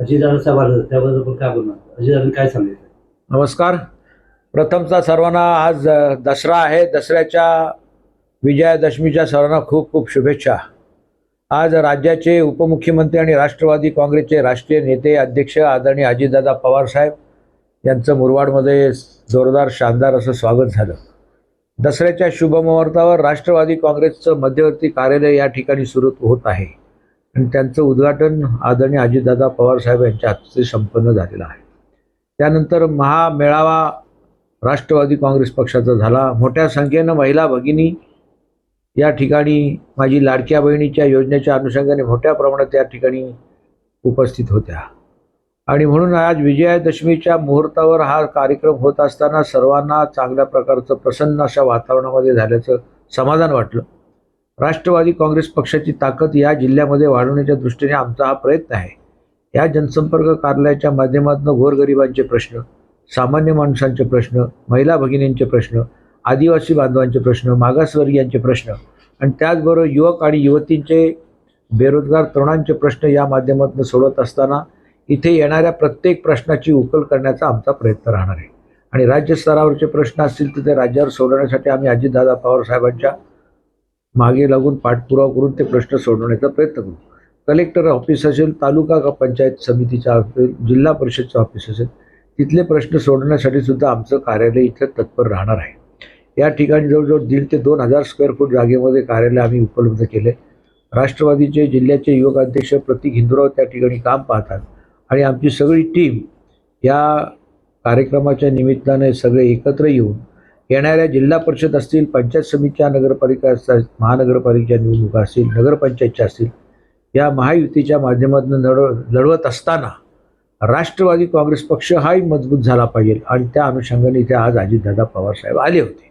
अजितदादा साहेब आलं त्याबद्दल काय बोलणार? अजितदादांनी काय सांगितलं नमस्कार. प्रथमचा सर्वांना आज अ, दसरा आहे. दसऱ्याच्या विजयादशमीच्या सर्वांना खूप खूप शुभेच्छा. आज राज्याचे उपमुख्यमंत्री आणि राष्ट्रवादी काँग्रेसचे राष्ट्रीय नेते अध्यक्ष आदरणीय अजितदादा पवारसाहेब यांचं मुरवाडमध्ये जोरदार शानदार असं स्वागत झालं. दसऱ्याच्या शुभमुहूर्तावर राष्ट्रवादी काँग्रेसचं मध्यवर्ती कार्यालय या ठिकाणी सुरू होत आहे. आणि त्यांचं उद्घाटन आदरणीय अजितदादा पवारसाहेब यांच्या हस्ते संपन्न झालेलं आहे. त्यानंतर महामेळावा राष्ट्रवादी काँग्रेस पक्षाचा झाला. मोठ्या संख्येनं महिला भगिनी या ठिकाणी माझी लाडक्या बहिणीच्या योजनेच्या अनुषंगाने मोठ्या प्रमाणात या ठिकाणी उपस्थित होत्या. आणि म्हणून आज विजयादशमीच्या मुहूर्तावर हा कार्यक्रम होत असताना सर्वांना चांगल्या प्रकारचं प्रसन्न अशा वातावरणामध्ये झाल्याचं समाधान वाटलं. राष्ट्रवादी काँग्रेस पक्षाची ताकद या जिल्ह्यामध्ये वाढवण्याच्या दृष्टीने आमचा हा प्रयत्न आहे. या जनसंपर्क कार्यालयाच्या माध्यमातून गोरगरिबांचे प्रश्न सामान्य माणसांचे प्रश्न महिला भगिनींचे प्रश्न आदिवासी बांधवांचे प्रश्न मागासवर्गीयांचे प्रश्न आणि त्याचबरोबर युवक आणि युवतींचे बेरोजगार तरुणांचे प्रश्न या माध्यमातून सोडवत असताना इथे येणाऱ्या प्रत्येक प्रश्नाची उकल करण्याचा आमचा प्रयत्न राहणार आहे. आणि राज्य स्तरावरचे प्रश्न असतील तर ते राज्यावर सोडवण्यासाठी आम्ही अजितदादा पवार साहेबांच्या मागे लागून पाठपुरावा करून ते प्रश्न सोडवण्याचा प्रयत्न करू. कलेक्टर ऑफिस असेल तालुका का पंचायत समितीचा असेल जिल्हा परिषदचं ऑफिस असेल तिथले प्रश्न सोडवण्यासाठी सुद्धा आमचं कार्यालय इथं तत्पर राहणार आहे. या ठिकाणी जवळजवळ दीड ते दोन हजार स्क्वेअर फूट जागेमध्ये कार्यालय आम्ही उपलब्ध केले. राष्ट्रवादीचे जिल्ह्याचे युवक अध्यक्ष प्रतीक हिंदुराव त्या ठिकाणी काम पाहतात आणि आमची सगळी टीम या कार्यक्रमाच्या निमित्ताने सगळे एकत्र येऊन येणाऱ्या जिल्हा परिषद असतील पंचायत समितीच्या नगरपालिका असतील महानगरपालिकेच्या निवडणुका असतील नगरपंचायतच्या असतील या महायुतीच्या माध्यमातून लढव लढवत असताना राष्ट्रवादी काँग्रेस पक्ष हाही मजबूत झाला पाहिजे. आणि त्या अनुषंगाने इथे आज अजितदादा पवार साहेब आले होते.